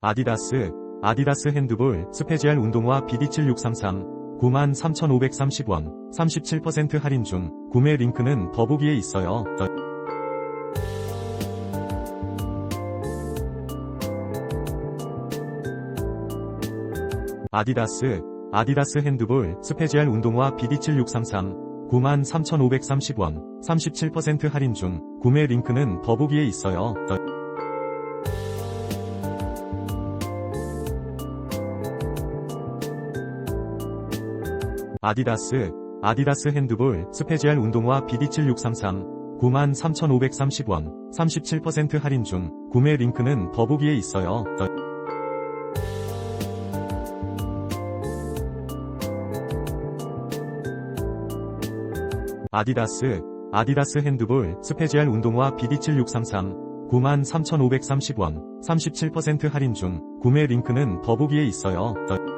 아디다스, 아디다스 핸드볼, 스페지알 운동화 BD7633, 93,530원, 37% 할인 중, 구매 링크는 더보기에 있어요. 더- 아디다스, 아디다스 핸드볼, 스페지알 운동화 BD7633, 93,530원, 37% 할인 중, 구매 링크는 더보기에 있어요. 아디다스, 아디다스 핸드볼, 스페지알 운동화 BD7633, 93,530원, 37% 할인 중, 구매 링크는 더보기에 있어요. 더- 아디다스, 아디다스 핸드볼, 스페지알 운동화 BD7633, 93,530원, 37% 할인 중, 구매 링크는 더보기에 있어요. 더-